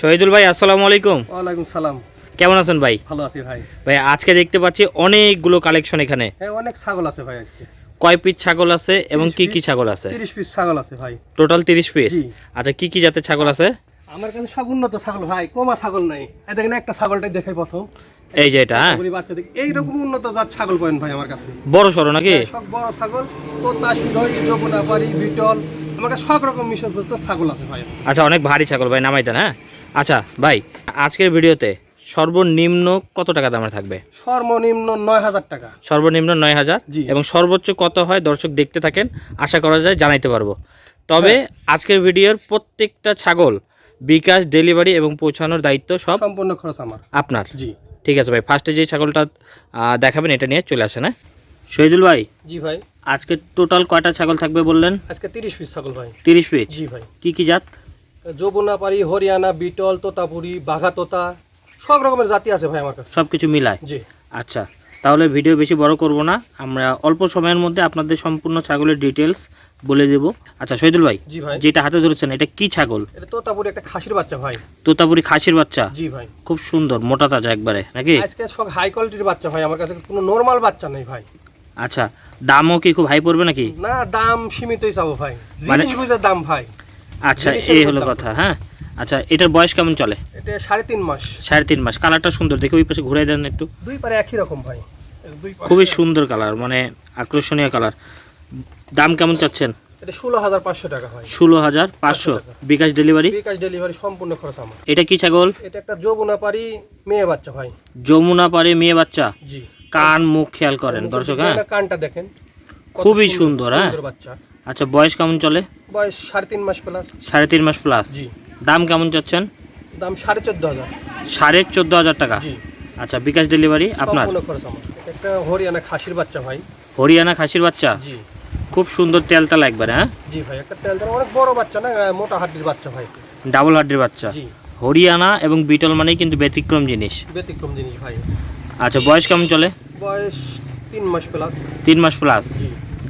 শহীদুল ভাই আসসালামু আলাইকুম। ওয়ালাইকুম সালাম। কেমন আছেন ভাই? ভালো আছি ভাই। ভাই আজকে দেখতে পাচ্ছি অনেকগুলো কালেকশন এখানে। হ্যাঁ অনেক ছাগল আছে ভাই আজকে। কয় পিস ছাগল আছে এবং কি কি ছাগল আছে? তিরিশ পিস ছাগল আছে ভাই। টোটাল তিরিশ পিস আচ্ছা কি কি জাতের ছাগল আছে? আমার কাছে সব উন্নত ছাগল ভাই কমা ছাগল নাই। এই দেখেন একটা ছাগলটাই দেখাই প্রথম। এই যে এটা হ্যাঁ। বাচ্চা দেখি এইরকম উন্নত জাত ছাগল পাবেন ভাই আমার কাছে। বড় সরো নাকি? সব বড় ছাগল। তোতা শিরোই যমুনাপাড়ি বিটল আমার কাছে সব রকম মিশর ছাগল আছে ভাই। আচ্ছা অনেক ভারী ছাগল ভাই নামাই দেন হ্যাঁ? আচ্ছা ভাই আজকের ভিডিওতে সর্বনিম্ন কত টাকা দামের থাকবে? সর্বনিম্ন নয় হাজার টাকা। সর্বনিম্ন নয় হাজার? জি। এবং সর্বোচ্চ কত হয় দর্শক দেখতে থাকেন আশা করা যায় জানাইতে পারব। তবে আজকের ভিডিওর প্রত্যেকটা ছাগল বিকাশ ডেলিভারি এবং পৌঁছানোর দায়িত্ব সব সম্পূর্ণ খরচ আমার। আপনার। জি। ঠিক আছে ভাই ফার্স্টে যে ছাগলটা দেখাবেন এটা নিয়ে চলে আসেন হ্যাঁ? শহীদুল ভাই জি ভাই। আজকে টোটাল কয়টা ছাগল থাকবে বললেন? আজকে তিরিশ পিস ছাগল ভাই। তিরিশ পিস? জি ভাই। কি কি জাত? যমুনাপাড়ি হরিয়ানা বিটল তোতাপুরি বাঘা তোতা সব রকমের জাতি আছে ভাই আমার কাছে। সব কিছু মিলায়? জি। আচ্ছা তাহলে ভিডিও বেশি বড় করব না। আমরা অল্প সময়ের মধ্যে আপনাদের সম্পূর্ণ ছাগলের ডিটেলস বলে দেব। আচ্ছা শহীদুল ভাই জি ভাই। যেটা হাতে ধরেছেন এটা কি ছাগল? এটা তোতাপুরি একটা খাসির বাচ্চা ভাই। তোতাপুরি খাসির বাচ্চা? জি ভাই। খুব সুন্দর মোটা তাজা একবারে নাকি? আজকে সব হাই কোয়ালিটির বাচ্চা ভাই আমার কাছে কোনো নর্মাল বাচ্চা নেই ভাই। আচ্ছা দামও কি খুব হাই পড়বে নাকি? না দাম সীমিতই চাবো ভাই। মানে- জিনিস দাম ভাই। আচ্ছা এই হলো কথা হ্যাঁ? আচ্ছা এটার বয়স কেমন চলে? এটা সাড়ে তিন মাস। সাড়ে তিন মাস কালারটা সুন্দর দেখে ওই পাশে ঘুরে দেন একটু। দুই পারে একই রকম ভাই। খুবই সুন্দর কালার মানে আকর্ষণীয় কালার। দাম কেমন চাচ্ছেন? এটা ষোলো হাজার পাঁচশো টাকা ভাই ষোলো হাজার পাঁচশো বিকাশ ডেলিভারি? বিকাশ ডেলিভারি সম্পূর্ণ খরচ আমার। এটা কি ছাগল? এটা একটা যমুনা পারি মেয়ে বাচ্চা ভাই। যমুনা পারে মেয়ে বাচ্চা? জি। কান মুখ খেয়াল করেন দর্শক হ্যাঁ? কানটা দেখেন। খুবই সুন্দর, হ্যাঁ। বাচ্চা। আচ্ছা বয়স কেমন চলে? বয়স সাড়ে তিন মাস প্লাস সাড়ে তিন মাস প্লাস জি। দাম কেমন চাচ্ছেন? দাম সাড়ে চোদ্দ হাজার। সাড়ে চোদ্দ হাজার টাকা। আচ্ছা বিকাশ ডেলিভারি আপনার? একটা হরিয়ানা খাসির বাচ্চা ভাই। হরিয়ানা খাসির বাচ্চা? জি। খুব সুন্দর তেলতালা একবারে হ্যাঁ? জি ভাই একটা তেল তেল অনেক বড় বাচ্চা না মোটা হাড্ডির বাচ্চা ভাই। ডাবল হাড্ডির বাচ্চা। জি। হরিয়ানা এবং বিটল মানেই কিন্তু ব্যতিক্রম জিনিস। ব্যতিক্রম জিনিস ভাই। আচ্ছা বয়স কেমন চলে? বয়স তিন মাস প্লাস তিন মাস প্লাস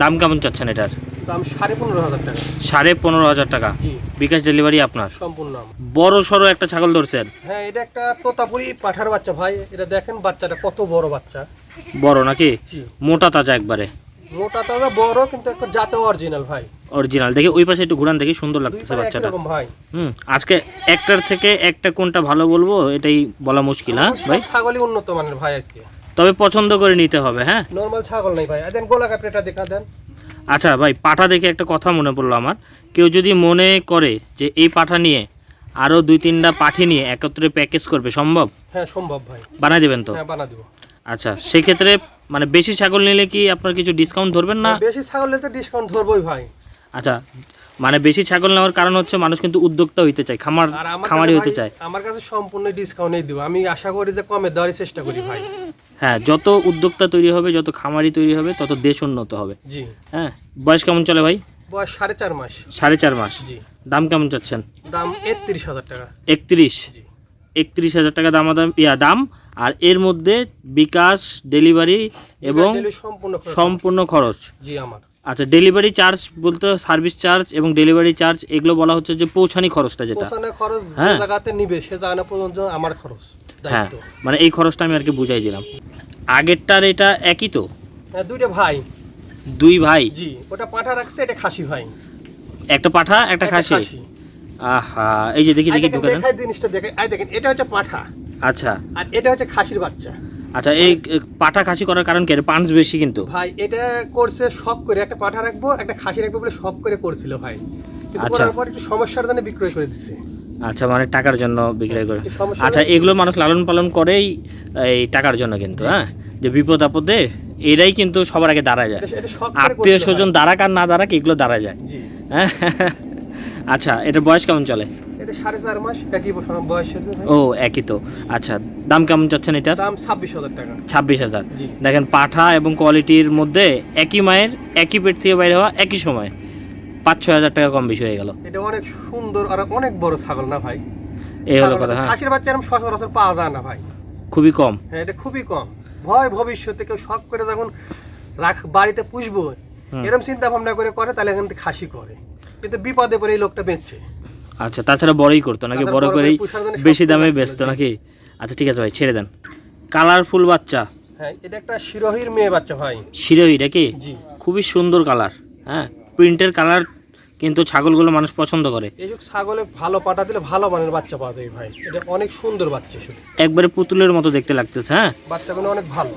দাম কেমন চাচ্ছেন এটার? দাম সাড়ে পনেরো হাজার টাকা। সাড়ে পনেরো হাজার টাকা। বিকাশ ডেলিভারি আপনার? সম্পূর্ণ বড় সড়ো একটা ছাগল ধরছেন? হ্যাঁ এটা একটা তোতাপুরি পাঠার বাচ্চা ভাই। এটা দেখেন বাচ্চাটা কত বড় বাচ্চা। বড় নাকি? মোটা তাজা একবারে। মোটা তাজা বড় কিন্তু একটা জাতে অরিজিনাল ভাই। অরিজিনাল দেখি ওই পাশে একটু ঘুরান দেখি সুন্দর লাগতেছে বাচ্চাটা। ভাই। হুম আজকে একটার থেকে একটা কোনটা ভালো বলব এটাই বলা মুশকিল হ্যাঁ ভাই? ছাগলই উন্নত মানের ভাই আজকে। তবে পছন্দ করে নিতে হবে হ্যাঁ? নর্মাল ছাগল নেই ভাই। দেন গোলা কাপড়টা দেখা দেন। আচ্ছা ভাই পাঠা দেখে একটা কথা মনে পড়ল আমার। কেউ যদি মনে করে যে এই পাঠা নিয়ে আরও দুই তিনটা পাঠি নিয়ে একত্রে প্যাকেজ করবে সম্ভব? হ্যাঁ সম্ভব ভাই। বানাই দেবেন তো? হ্যাঁ বানা দিব। আচ্ছা সেক্ষেত্রে মানে বেশি ছাগল নিলে কি আপনার কিছু ডিসকাউন্ট ধরবেন না? বেশি ছাগল নিলে তো ডিসকাউন্ট ধরবই ভাই। আচ্ছা মানে বেশি ছাগল নেওয়ার কারণ হচ্ছে মানুষ কিন্তু উদ্যোক্তা হইতে চায় খামার খামারি হতে চায়। আমার কাছে সম্পূর্ণ ডিসকাউন্টই দিব। আমি আশা করি যে কমে দেওয়ারই চেষ্টা করি ভাই। হ্যাঁ যত উদ্যোক্তা তৈরি হবে যত খামারি তৈরি হবে তত দেশ উন্নত হবে। জি। হ্যাঁ বয়স কেমন চলে ভাই? বয়স সাড়ে চার মাস। সাড়ে চার মাস। জি। দাম কেমন চাচ্ছেন? দাম একত্রিশ হাজার টাকা। একত্রিশ? একত্রিশ হাজার টাকা দাম দাম ইয়া দাম। আর এর মধ্যে বিকাশ ডেলিভারি এবং সম্পূর্ণ সম্পূর্ণ খরচ। জি আমার। আচ্ছা ডেলিভারি চার্জ বলতে সার্ভিস চার্জ এবং ডেলিভারি চার্জ এগুলো বলা হচ্ছে যে পৌঁছানি খরচটা যেটা। খরচ হ্যাঁ। জায়গাতে নিবে সে জায়গা পর্যন্ত আমার খরচ হ্যাঁ মানে এই খরচটা আমি আর কি বুঝাই দিলাম। আগেরটার এটা একই তো? হ্যাঁ দুইটা ভাই। দুই ভাই? জি ওটা পাঠা রাখছে এটা খাসি ভাই। একটা পাঠা একটা খাসি? আহা এই যে দেখি দেখি দেখেন, ঢুকে দেন দেখাই জিনিসটা দেখে আই দেখেন এটা হচ্ছে পাঠা। আচ্ছা। আর এটা হচ্ছে খাসির বাচ্চা। আচ্ছা এই পাঠা খাসি করার কারণ কি? পাঁচ বেশি কিন্তু। ভাই এটা করছে সব করে একটা পাঠা রাখব একটা খাসি রাখব বলে সব করে করছিল ভাই। আচ্ছা। পর একটু সমস্যার জন্য বিক্রয় করে দিচ্ছে। আচ্ছা মানে টাকার জন্য বিক্রয় করে। আচ্ছা এগুলো মানুষ লালন পালন করেই এই টাকার জন্য কিন্তু হ্যাঁ? যে বিপদ আপদে এরাই কিন্তু সবার আগে দাঁড়া যায়। এটা- এটা আত্মীয় স্বজন দাঁড়াক আর না দাঁড়াক এগুলো দাঁড়া যায়। হ্যাঁ? আচ্ছা এটার বয়স কেমন চলে? এটা সাড়ে চার মাস একই বয়সের ও একই তো। আচ্ছা দাম কেমন চাচ্ছেন এটার? দাম ছাব্বিশ হাজার টাকা। ছাব্বিশ হাজার। দেখেন পাঠা এবং কোয়ালিটির মধ্যে একই মায়ের একই পেট থেকে বাইরে হওয়া একই সময়। পাঁচ ছয় হাজার টাকা কম বেশি হয়ে গেল। এটা অনেক সুন্দর আর অনেক বড় ছাগল না ভাই? এই হলো কথা হ্যাঁ। খাসির বাচ্চা এরকম সচরাচর পাওয়া যায় না ভাই। খুবই কম। হ্যাঁ এটা খুবই কম। ভয় ভবিষ্যতে কেউ শখ করে যখন রাখ বাড়িতে পুষবো। এরকম চিন্তা ভাবনা করে করে তাহলে এখান থেকে খাসি করে। কিন্তু বিপদে পরে এই লোকটা বেঁচছে আচ্ছা তাছাড়া বড়ই করতো নাকি? বড় বড় করে করেই বেশি দামে বেচতো নাকি? আচ্ছা ঠিক আছে ভাই ছেড়ে দেন। কালারফুল বাচ্চা। হ্যাঁ এটা একটা শিরোহির মেয়ে বাচ্চা ভাই। শিরোই নাকি? খুবই সুন্দর কালার হ্যাঁ? প্রিন্টের কালার কিন্তু ছাগলগুলো মানুষ পছন্দ করে। এই ছাগলে ভালো পাঠা দিলে ভালো মানের বাচ্চা পাওয়া যায় ভাই। এটা অনেক সুন্দর বাচ্চা শুধু। একবারে পুতুলের মতো দেখতে লাগতেছে হ্যাঁ? বাচ্চাগুলো অনেক ভালো।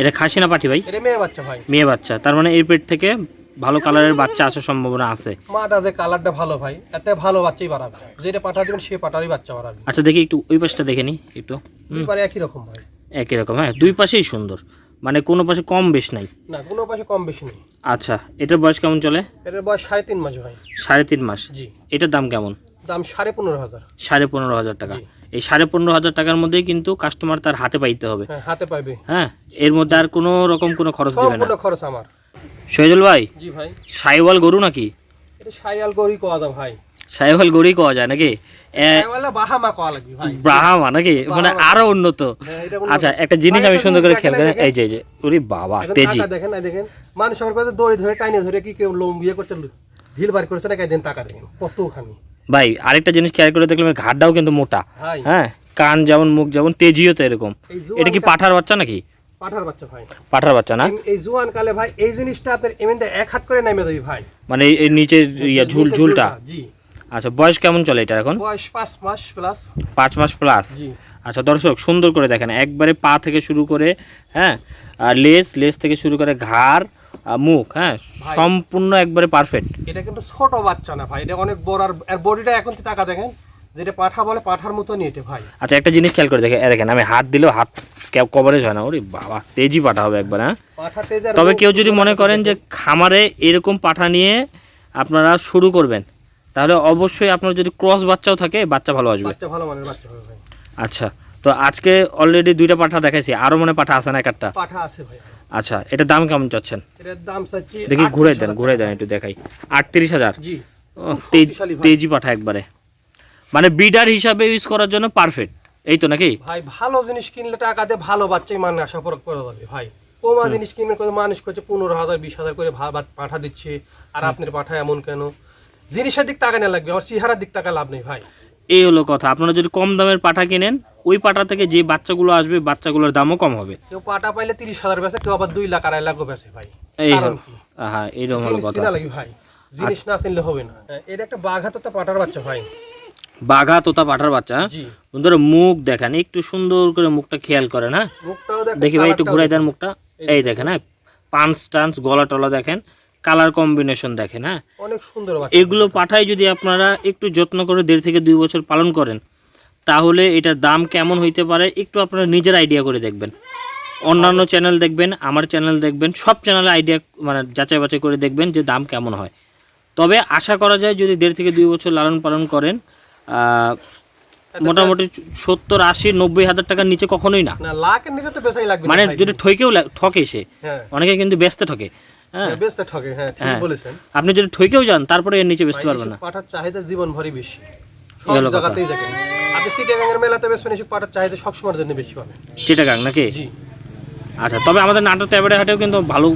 এটা খাসি না পাঠি ভাই? এটা মেয়ে বাচ্চা ভাই। মেয়ে বাচ্চা তার মানে এই পেট থেকে ভালো কালারের বাচ্চা আসার সম্ভাবনা আছে। মাটা যে কালারটা ভালো ভাই। এতে ভালো বাচ্চাই বাড়াবে যেটা পাঠা দিবেন সে পাটারই বাচ্চা বাড়াবে আচ্ছা দেখি একটু ওই পাশটা দেখে নি একটু। দুইবারে একই রকম ভাই। একই রকম হ্যাঁ দুই পাশেই সুন্দর। মানে কোনো পাশে কম বেশ নাই। না কোনো পাশে কম বেশি নেই। আচ্ছা এটার বয়স কেমন চলে? এটার বয়স সাড়ে তিন মাস ভাই। সাড়ে তিন মাস। জি। এটার দাম কেমন? দাম সাড়ে পনেরো হাজার। সাড়ে পনেরো হাজার টাকা। এই সাড়ে পনেরো হাজার টাকার মধ্যেই কিন্তু কাস্টমার তার হাতে পাইতে হবে। হ্যাঁ হাতে পাইবে। হ্যাঁ এর মধ্যে আর কোনো রকম কোনো খরচ দিবে না। খরচ আমার। শহীদুল ভাই? জি ভাই। সাইওয়াল গরু নাকি? এটা সাইয়াল গরি কোয়া দাও ভাই। সাইওয়াল গরুই পাওয়া যায় নাকি? সাইওয়ালে বাহামা কোয়া লাগবে ভাই। ব্রাহ্মা নাকি? মানে আরও উন্নত। হ্যাঁ, উন্নত। আচ্ছা একটা জিনিস আমি সুন্দর করে খেয়াল করেন। এই যে এই যে ওরে বাবা তেজি। দেখেন না দেখেন। মানুষ আমার কাছে দড়ি ধরে টাইনে ধরে কি কেউ লোম বিয়ে করছে ঢিল বার করেছে না দিন টাকা দেখেন কতখানি। ভাই আরেকটা জিনিস খেয়াল করে দেখলাম ঘাটটাও কিন্তু মোটা। হ্যাঁ কান যেমন মুখ যেমন তেজিও তো এরকম। এটা কি পাঠার বাচ্চা নাকি? পাঠার বাচ্চা ভাই। পাঠার বাচ্চা না? এই- জোয়ান কালে ভাই এই জিনিসটা আপনার এমনিতে এক হাত করে নামে দেবে ভাই। মানে এই- নিচের ইয়া ঝুল ঝুলটা? জি। আচ্ছা বয়স কেমন চলে এটা এখন? বয়স পাঁচ মাস প্লাস পাঁচ মাস প্লাস আচ্ছা দর্শক সুন্দর করে দেখেন। একবারে পা থেকে শুরু করে হ্যাঁ আর লেস লেস থেকে শুরু করে ঘাড় আর মুখ হ্যাঁ সম্পূর্ণ একবারে পারফেক্ট এটা কিন্তু ছোট বাচ্চা না ভাই এটা অনেক বড় আর বডিটা এখন টাকা দেখেন। যেটা পাঠা বলে পাঠার মতো নিয়ে ভাই। আচ্ছা একটা জিনিস খেয়াল করে দেখে দেখেন আমি হাত দিলেও হাত কভারেজ হয় না ওরে বাবা তেজি পাঠা হবে একবার হ্যাঁ? তবে কেউ যদি মনে করেন যে খামারে এরকম পাঠা নিয়ে আপনারা শুরু করবেন তাহলে অবশ্যই আপনার যদি ক্রস বাচ্চাও থাকে বাচ্চা ভালো আসবে। বাচ্চা ভালো মানের বাচ্চা হবে ভাই। আচ্ছা তো আজকে অলরেডি দুইটা পাঠা দেখাইছি আরও মনে পাঠা আছে না এক একটা পাঠা আছে ভাই। আচ্ছা এটার দাম কেমন চাচ্ছেন? এটার দাম চাচ্ছি দেখি ঘুরে দেন ঘুরে দেন একটু দেখাই। আটত্রিশ হাজার। তেজি পাঠা একবারে। মানে বিডার হিসাবে ইউজ করার জন্য পারফেক্ট এই তো নাকি? ভাই ভালো জিনিস কিনলে টাকা দিয়ে ভালো বাচ্চাই মানে আশা করা করা যাবে ভাই। ওমা জিনিস কিনলে করে মানুষ করছে পনেরো হাজার বিশ হাজার করে পাঠা দিচ্ছে আর আপনার পাঠা এমন কেন? জিনিসের দিক টাকা নেওয়া লাগবে আমার চেহারার দিক টাকা লাভ নেই ভাই। এই হলো কথা আপনারা যদি কম দামের পাঠা কিনেন ওই পাঠা থেকে যে বাচ্চাগুলো আসবে বাচ্চাগুলোর দামও কম হবে। কেউ পাটা পাইলে তিরিশ হাজার বেচে কেউ আবার দুই লাখ আড়াই লাখও বেচে ভাই। এই? হ্যাঁ এইরকম হলো জিনিস কথা। ভাই। জিনিস না চিনলে হবে না। এটা একটা বাঘ হাতে তো পাটার বাচ্চা ভাই। বাঘা তোতা পাঠার বাচ্চা। বন্ধুরা মুখ দেখেন একটু সুন্দর করে মুখটা খেয়াল করেন হ্যাঁ? দেখি ভাই একটু ঘুরাই দেন মুখটা। এই দেখেন হ্যাঁ? পাঁচ টান্স গলা টলা দেখেন কালার কম্বিনেশন দেখেন হ্যাঁ? অনেক সুন্দর এগুলো পাঠায় যদি আপনারা একটু যত্ন করে দেড় থেকে দুই বছর পালন করেন তাহলে এটার দাম কেমন হইতে পারে একটু আপনারা নিজের আইডিয়া করে দেখবেন। অন্যান্য চ্যানেল দেখবেন আমার চ্যানেল দেখবেন সব চ্যানেলে আইডিয়া মানে যাচাই বাছাই করে দেখবেন যে দাম কেমন হয়। তবে আশা করা যায় যদি দেড় থেকে দুই বছর লালন পালন করেন মোটামুটি সত্তর আশি নব্বই হাজার টাকার নিচে কখনোই না। না লাখের নিচে তো বেচাই লাগবে মানে যদি ঠকেও ঠকে সে হ্যাঁ। অনেকে কিন্তু ব্যস্ত ঠকে। হ্যাঁ। হ্যাঁ আপনি যদি ঠকেও যান তারপরে এর নিচে বেচতে পারবেন না। পাঠার চাহিদা জীবন ভরই বেশি। সব। জায়গাতেই দেখেন। আপনি মেলাতে পাঠার চাহিদা সবসময়ের জন্য বেশি পাবেন। চিটাগাং নাকি? জি। আচ্ছা তবে আমাদের নাটোর হাটেও কিন্তু ভালো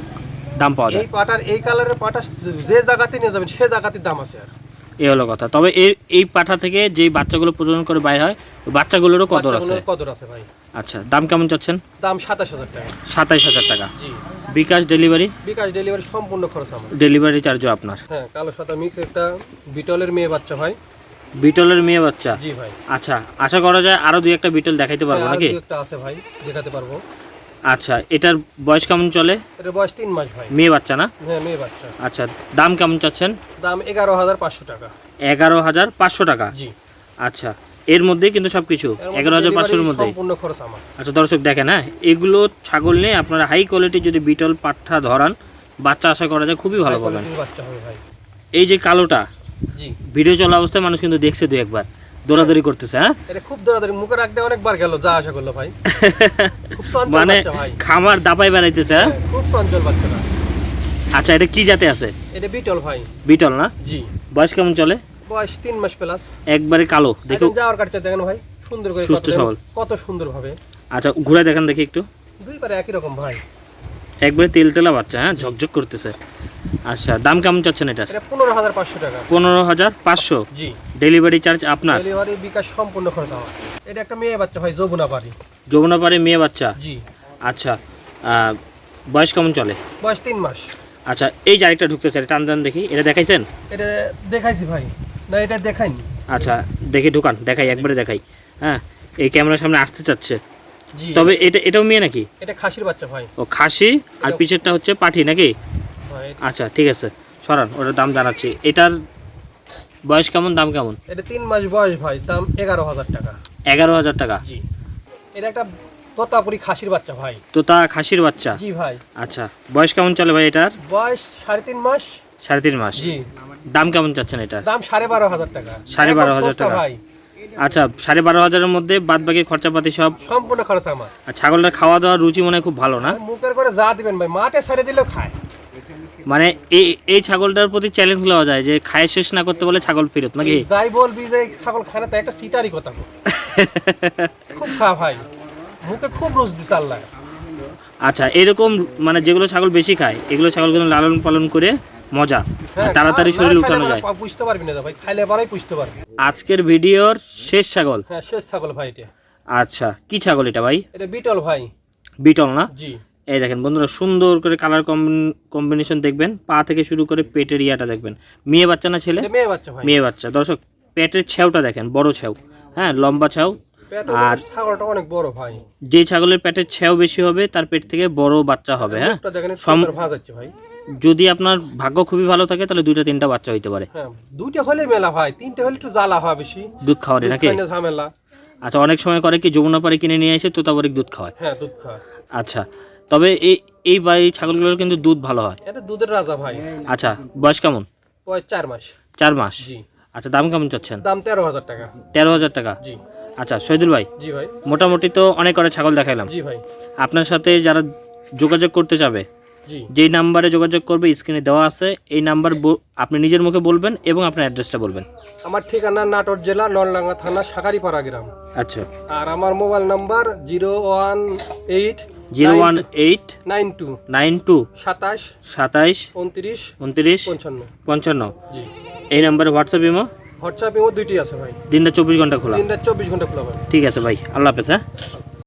দাম পাওয়া যায়। এই পাটার এই কালারের পাটা যে জায়গাতে নিয়ে যাবেন সে জায়গাতে দাম আছে আর। এই হলো কথা। তবে এই এই পাঠা থেকে যে বাচ্চাগুলো প্রজনন করে বাইর হয় বাচ্চাগুলোরও কদর আছে। কদর আছে ভাই। আচ্ছা দাম কেমন চাচ্ছেন? দাম সাতাশ হাজার টাকা। সাতাইশ হাজার টাকা। জি। বিকাশ ডেলিভারি? বিকাশ ডেলিভারি সম্পূর্ণ খরচ আমার। ডেলিভারি চার্জও আপনার। হ্যাঁ কালো সাদা মিক্স একটা বিটলের মেয়ে বাচ্চা ভাই। বিটলের মেয়ে বাচ্চা? জি ভাই। আচ্ছা আশা করা যায় আরও দুই একটা বিটল দেখাইতে পারব হ্যাঁ, নাকি? একটা আছে ভাই দেখাতে পারব। আচ্ছা এটার বয়স কেমন চলে? এটা বয়স তিন মাস ভাই। মেয়ে বাচ্চা না? হ্যাঁ মেয়ে বাচ্চা। আচ্ছা দাম কেমন চাচ্ছেন? দাম এগারো হাজার পাঁচশো টাকা। এগারো হাজার পাঁচশো টাকা? জি। আচ্ছা এর মধ্যে কিন্তু সব কিছু এগারো হাজার পাঁচশোর মধ্যে সম্পূর্ণ খরচ আমার। আচ্ছা দর্শক দেখেন হ্যাঁ এগুলো ছাগল নিয়ে আপনারা হাই কোয়ালিটি যদি বিটল পাঠা ধরান বাচ্চা আশা করা যায় খুবই ভালো পাবেন এই যে কালোটা ভিডিও চলা অবস্থায় মানুষ কিন্তু দেখছে দু একবার। দৌড়াদৌড়ি করতেছে হ্যাঁ? এটা খুব দৌড়াদৌড়ি মুখে রাখতে অনেকবার গেল যা আশা করল ভাই। মানে খামার দাপাই হ্যাঁ? হ্যাঁ, খুব চঞ্চল বাচ্চাটা আচ্ছা এটা কি জাতে আছে? এটা বিটল ভাই। বিটল না? জি। বয়স কেমন চলে? বয়স তিন মাস প্লাস। একবারে কালো দেখো। যাওয়ার কাটছে দেখেন ভাই সুন্দর করে সুস্থ সবল। কত সুন্দর ভাবে আচ্ছা ঘুরে দেখেন দেখি একটু। দুইবারে একই রকম ভাই। একবারে তেল তেলা বাচ্চা হ্যাঁ? ঝকঝক করতেছে। আচ্ছা দাম কেমন চাচ্ছেন এটার? এটা পনেরো হাজার পাঁচশো টাকা। পনেরো হাজার পাঁচশো? জি। ডেলিভারি চার্জ আপনার? ডেলিভারি বিকাশ সম্পূর্ণ খরচ আমার এটা একটা মেয়ে বাচ্চা ভাই যমুনা পারি যমুনাপাড়ে মেয়ে বাচ্চা? জি। আচ্ছা বয়স কেমন চলে? বয়স তিন মাস। আচ্ছা এই যে আরেকটা ঢুকতেছে টান টান দেখি এটা দেখাইছেন? এটা দেখাইছি ভাই। না এটা দেখাইনি। আচ্ছা দেখি ঢুকান দেখাই একবারে দেখাই। হ্যাঁ এই ক্যামেরার সামনে আসতে চাচ্ছে। তবে এটা এটাও মেয়ে নাকি? এটা খাসির বাচ্চা ভাই। ও খাসি আর পিছেরটা হচ্ছে পাঠি নাকি? আচ্ছা ঠিক আছে। সরান ওটার দাম জানাচ্ছি। এটার বয়স কেমন দাম কেমন? এটা তিন মাস বয়স ভাই দাম এগারো হাজার টাকা। এগারো হাজার টাকা? জি। এটা একটা তোতাপুরি খাসির বাচ্চা ভাই। তো তা খাসির বাচ্চা? জি ভাই। আচ্ছা বয়স কেমন চলে ভাই এটার? বয়স সাড়ে তিন মাস। সাড়ে তিন মাস। জি। দাম কেমন চাচ্ছেন এটার? দাম সাড়ে বারো হাজার টাকা। সাড়ে বারো হাজার টাকা। ভাই। আচ্ছা সাড়ে বারো হাজারের মধ্যে বাদ বাকি খরচাপাতি সব? সম্পূর্ণ খরচ আমার। আর ছাগলটা খাওয়া দাওয়ার রুচি মনে হয় খুব ভালো না? মুখের করে যা দিবেন ভাই মাঠে ছাড়ে দিলেও খায়। মানে এই এই ছাগলটার প্রতি চ্যালেঞ্জ নেওয়া যায় যে খায় শেষ না করতে বলে ছাগল ফেরত নাকি? যাই বলবি যে ছাগল খায় না তাই একটা সিটারই কথা। খুব খা ভাই মুখে খুব রোজ দিছে আল্লাহ। আচ্ছা এরকম মানে যেগুলো ছাগল বেশি খায় এগুলো ছাগলগুলো লালন পালন করে মজা হ্যাঁ, তাড়াতাড়ি শরীর উঠানো যায়। পা- বুঝতে পারবি না ভাই খাইলে পরেই বুঝতে পারবি। আজকের ভিডিওর শেষ ছাগল। হ্যাঁ শেষ ছাগল ভাই এটা। আচ্ছা কি ছাগল এটা ভাই? এটা বিটল ভাই। বিটল না? জি। এই দেখেন বন্ধুরা সুন্দর করে কালার কম্বিনেশন দেখবেন। পা থেকে শুরু করে পেটের ইয়াটা দেখবেন। মেয়ে বাচ্চা না ছেলে? মেয়ে বাচ্চা ভাই। মেয়ে বাচ্চা। দর্শক পেটের ছ্যাওটা দেখেন বড় ছ্যাও হ্যাঁ লম্বা ছ্যাও আর ছাগলটা অনেক বড় ভাই। যে ছাগলের পেটের ছ্যাও বেশি হবে তার পেট থেকে বড় বাচ্চা হবে হ্যাঁ? ভাই। যদি আপনার ভাগ্য খুবই ভালো থাকে তাহলে দুইটা তিনটা বাচ্চা হইতে পারে। হ্যাঁ দুইটা হলে মেলা ভাই তিনটে হলে একটু জ্বালা হয় বেশি। দুধ খাওয়ারে নাকি? ঝামেলা। আচ্ছা অনেক সময় করে কি যমুনা পাড়ে কিনে নিয়ে এসে তোতাবাড়ির দুধ খাওয়ায়? হ্যাঁ দুধ খায় আচ্ছা তবে এই এই বা এই ছাগলগুলোর কিন্তু দুধ ভালো হয়। এটা দুধের রাজা ভাই। আচ্ছা বয়স কেমন? বয়স চার মাস। চার মাস? জি। আচ্ছা দাম কেমন চাচ্ছেন? দাম তেরো হাজার টাকা। তেরো হাজার টাকা? জি। আচ্ছা শহীদুল ভাই জি ভাই। মোটামুটি তো অনেক করে ছাগল দেখাইলাম। জি ভাই। আপনার সাথে যারা যোগাযোগ করতে যাবে জি। যেই নাম্বারে যোগাযোগ করবে স্ক্রিনে দেওয়া আছে এই নাম্বার আপনি নিজের মুখে বলবেন এবং আপনার অ্যাড্রেসটা বলবেন। আমার ঠিকানা নাটোর জেলা নলডাঙ্গা থানা সাকারিপাড়া গ্রাম। আচ্ছা। আর আমার mobile number zero one eight zero one eight nine two nine two সাতাশ সাতাইশ উনত্রিশ উনত্রিশ পঞ্চান্ন। পঞ্চান্ন। এই নাম্বারে হোয়াটসঅ্যাপ ইমো? হোয়াটসঅ্যাপ ইমো দুইটি আছে ভাই। দিনটা চব্বিশ ঘণ্টা খোলা। দিনটা চব্বিশ ঘণ্টা খোলা ভাই। ঠিক আছে ভাই আল্লাহ হাফেজ হ্যাঁ?